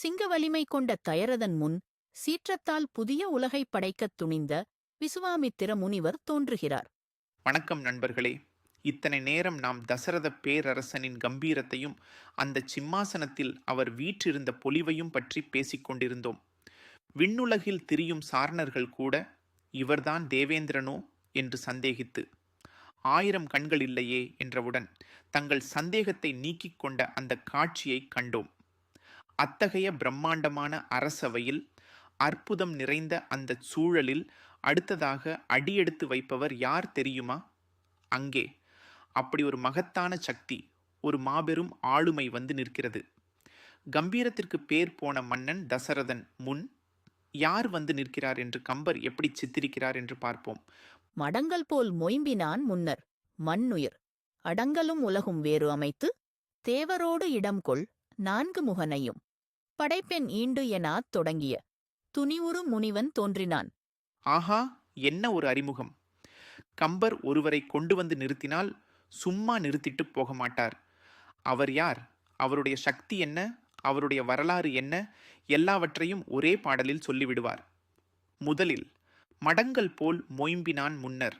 சிங்க வலிமை கொண்ட தயரதன் முன் சீற்றத்தால் புதிய உலகைப் படைக்கத் துணிந்த விசுவாமித்திர முனிவர் தோன்றுகிறார். வணக்கம் நண்பர்களே. இத்தனை நேரம் நாம் தசரத பேரரசனின் கம்பீரத்தையும் அந்த சிம்மாசனத்தில் அவர் வீற்றிருந்த பொலிவையும் பற்றி பேசிக்கொண்டிருந்தோம் விண்ணுலகில் திரியும் சாரணர்கள் கூட இவர்தான் தேவேந்திரனோ? என்று சந்தேகித்து ஆயிரம் கண்கள் இல்லையே என்றவுடன் தங்கள் சந்தேகத்தை நீக்கிக் கொண்ட அந்த காட்சியை கண்டோம். அத்தகைய பிரம்மாண்டமான அரசவையில் அற்புதம் நிறைந்த அந்த சூழலில் அடுத்ததாக அடியெடுத்து வைப்பவர் யார் தெரியுமா? அங்கே. அப்படி ஒரு மகத்தான சக்தி ஒரு மாபெரும் ஆளுமை வந்து நிற்கிறது. கம்பீரத்திற்கு பேர் போன மன்னன் தசரதன் முன் யார் வந்து நிற்கிறார் என்று கம்பர் எப்படி சித்திரிக்கிறார் என்று பார்ப்போம். மடங்கல் போல் மொயம்பினான் முன்னர் மண்ணுயிர். அடங்கலும் உலகும் வேறு அமைத்து தேவரோடு இடம் கொள் நான்கு முகனையும். படைப்பெண் ஈண்டு எனாத் தொடங்கிய. துணிவுறு முனிவன் தோன்றினான். ஆஹா என்ன ஒரு அறிமுகம். கம்பர் ஒருவரை கொண்டு வந்து நிறுத்தினால் சும்மா நிறுத்திட்டு போக மாட்டார் அவர் யார்? அவருடைய சக்தி என்ன? அவருடைய வரலாறு என்ன? எல்லாவற்றையும் ஒரே பாடலில் சொல்லிவிடுவார். முதலில் மடங்கள் போல் மொயம்பினான் முன்னர்.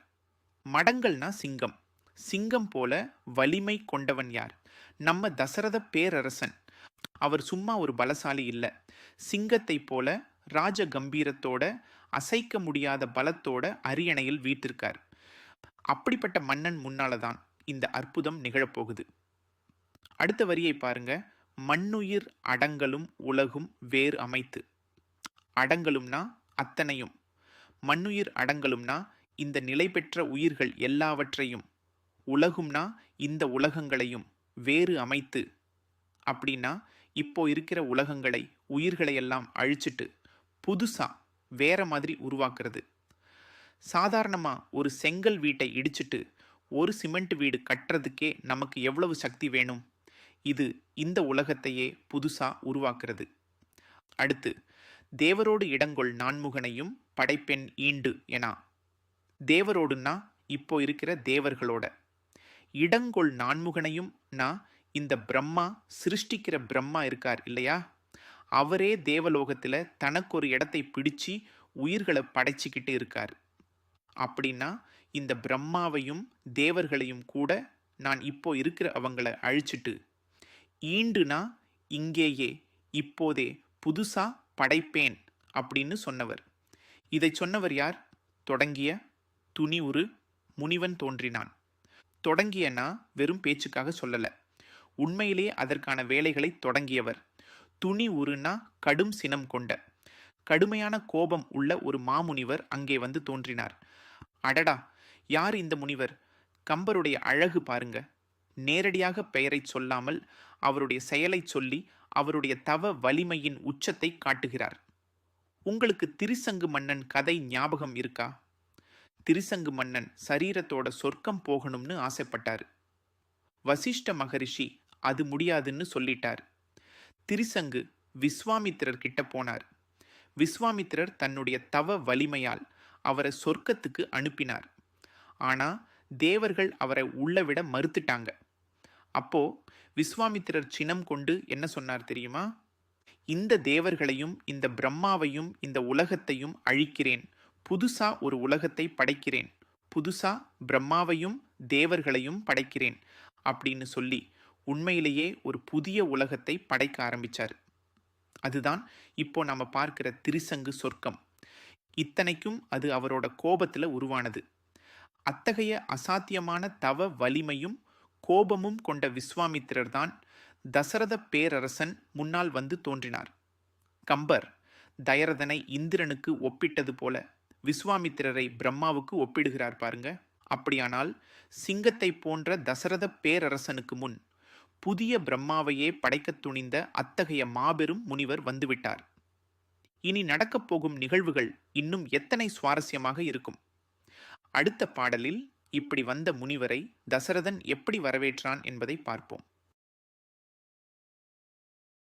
மடங்கள்னா சிங்கம். சிங்கம் போல வலிமை கொண்டவன் யார்? நம்ம தசரத பேரரசன். அவர் சும்மா ஒரு பலசாலி இல்லை. சிங்கத்தைப் போல ராஜ கம்பீரத்தோட அசைக்க முடியாத பலத்தோட அரியணையில் வீட்டிருக்கார் அப்படிப்பட்ட மன்னன் முன்னால தான் இந்த அற்புதம் நிகழப்போகுது. அடுத்த வரியை பாருங்க. மண்ணுயிர் அடங்கலும் உலகும் வேறு அமைத்து. அடங்கலும்னா அத்தனையும். மண்ணுயிர் அடங்கலும்னா இந்த நிலை பெற்ற உயிர்கள் எல்லாவற்றையும். உலகும்னா இந்த உலகங்களையும் வேறு அமைத்து. அப்படின்னா இப்போ இருக்கிற உலகங்களை உயிர்களை எல்லாம் அழிச்சிட்டு புதுசாக வேற மாதிரி உருவாக்குறது. சாதாரணமாக ஒரு செங்கல் வீட்டை இடிச்சிட்டு ஒரு சிமெண்ட் வீடு கட்டுறதுக்கே நமக்கு எவ்வளவு சக்தி வேணும்? இது இந்த உலகத்தையே புதுசாக உருவாக்குறது. அடுத்து தேவரோடு இடங்கொள் நான்முகனையும் படைப்பெண் ஈண்டு எனா. தேவரோடுன்னா இப்போ இருக்கிற தேவர்களோட. இடங்கொள் நான்முகனையும் நான் இந்த பிரம்மா சிருஷ்டிக்கிற பிரம்மா இருக்கார் இல்லையா? அவரே தேவலோகத்தில் தனக்கு ஒரு இடத்தை பிடிச்சு உயிர்களை படைச்சிக்கிட்டு இருக்கார். அப்படின்னா இந்த பிரம்மாவையும் தேவர்களையும் கூட நான் இப்போ இருக்கிற அவங்கள அழிச்சிட்டு ஈண்டுனா இங்கேயே இப்போதே புதுசாக படைப்பேன் அப்படின்னு சொன்னவர். இதை சொன்னவர் யார்? தொடங்கிய துணிவுறு முனிவன் தோன்றினான். தொடங்கியனா வெறும் பேச்சுக்காக சொல்லலை. உண்மையிலேயே அதற்கான வேலைகளை தொடங்கியவர். துணி உருனா கடும் சினம் கொண்ட. கடுமையான கோபம் உள்ள ஒரு மாமுனிவர் அங்கே வந்து தோன்றினார். அடடா! யார் இந்த முனிவர்? கம்பருடைய அழகு பாருங்க. நேரடியாக பெயரை சொல்லாமல் அவருடைய செயலை சொல்லி அவருடைய தவ வலிமையின் உச்சத்தை காட்டுகிறார். உங்களுக்கு திரிசங்கு மன்னன் கதை ஞாபகம் இருக்கா? திரிசங்கு மன்னன் சரீரத்தோட சொர்க்கம் போகணும்னு ஆசைப்பட்டார். வசிஷ்ட மகரிஷி அது முடியாதுன்னு சொல்லிட்டார். திரிசங்கு விஸ்வாமித்திரர் கிட்ட போனார். விஸ்வாமித்திரர் தன்னுடைய தவ வலிமையால் அவரை சொர்க்கத்துக்கு அனுப்பினார். ஆனால் தேவர்கள் அவரை உள்ள விட மறுத்துட்டாங்க. அப்போ விஸ்வாமித்திரர் சினம் கொண்டு என்ன சொன்னார் தெரியுமா? இந்த தேவர்களையும் இந்த பிரம்மாவையும் இந்த உலகத்தையும் அழிக்கிறேன். புதுசா ஒரு உலகத்தை படைக்கிறேன். புதுசா பிரம்மாவையும் தேவர்களையும் படைக்கிறேன். அப்படின்னு சொல்லி உண்மையிலேயே ஒரு புதிய உலகத்தை படைக்க ஆரம்பிச்சார். அதுதான் இப்போ நம்ம பார்க்கிற திரிசங்கு சொர்க்கம். இத்தனைக்கும் அது அவரோட கோபத்தில் உருவானது. அத்தகைய அசாத்தியமான தவ வலிமையும் கோபமும் கொண்ட விஸ்வாமித்திரர் தான் தசரத பேரரசன் முன்னால் வந்து தோன்றினார். கம்பர் தயரதனை இந்திரனுக்கு ஒப்பிட்டது போல விஸ்வாமித்திரரை பிரம்மாவுக்கு ஒப்பிடுகிறார் பாருங்க. அப்படியானால் சிங்கத்தை போன்ற தசரத பேரரசனுக்கு முன் புதிய பிரம்மாவையே படைக்கத் துணிந்த அத்தகைய மாபெரும் முனிவர் வந்துவிட்டார். இனி நடக்கப் போகும் நிகழ்வுகள் இன்னும் எத்தனை சுவாரஸ்யமாக இருக்கும்? அடுத்த பாடலில் இப்படி வந்த முனிவரை தசரதன் எப்படி வரவேற்றான் என்பதை பார்ப்போம்.